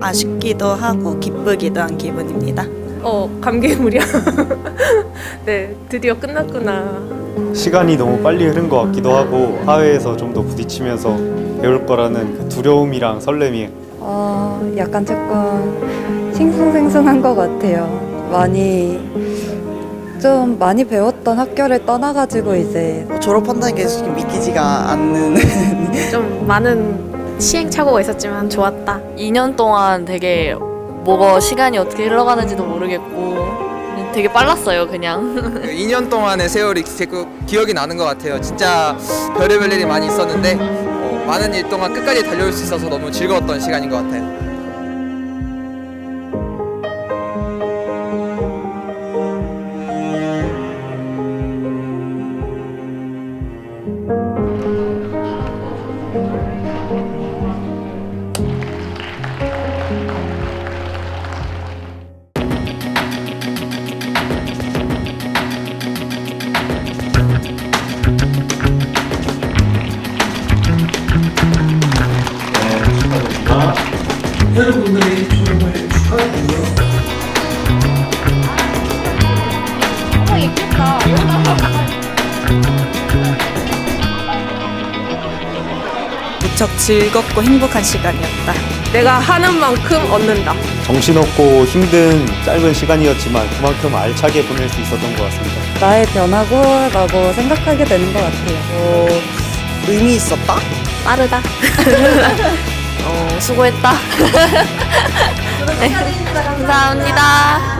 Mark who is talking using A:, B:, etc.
A: 아쉽기도 하고 기쁘기도 한 기분입니다.
B: 어, 감개무량. 네, 드디어 끝났구나.
C: 시간이 너무 빨리 흐른 것 같기도 하고 사회에서 좀 더 부딪히면서 배울 거라는 그 두려움이랑 설렘이
D: 어, 약간 조금 싱숭생숭한 것 같아요. 많이 좀 많이 배웠던 학교를 떠나가지고 이제
E: 졸업한다는 게 지금 믿기지가 않는
B: 좀 많은 시행착오가 있었지만 좋았다.
F: 2년 동안 되게 뭐가 시간이 어떻게 흘러가는지도 모르겠고 되게 빨랐어요 그냥
G: 2년 동안의 세월이 계속 기억이 나는 것 같아요. 진짜 별의별 일이 많이 있었는데 어, 많은 일 동안 끝까지 달려올 수 있어서 너무 즐거웠던 시간인 것 같아요.
A: 무척 즐겁고 행복한 시간이었다.
B: 내가 하는 만큼 얻는다.
C: 정신없고 힘든 짧은 시간이었지만 그만큼 알차게 보낼 수 있었던 것 같습니다.
D: 나의 변화고라고 생각하게 되는 것 같아요.
E: 어, 의미 있었다?
F: 빠르다 어, 수고했다 네. 감사합니다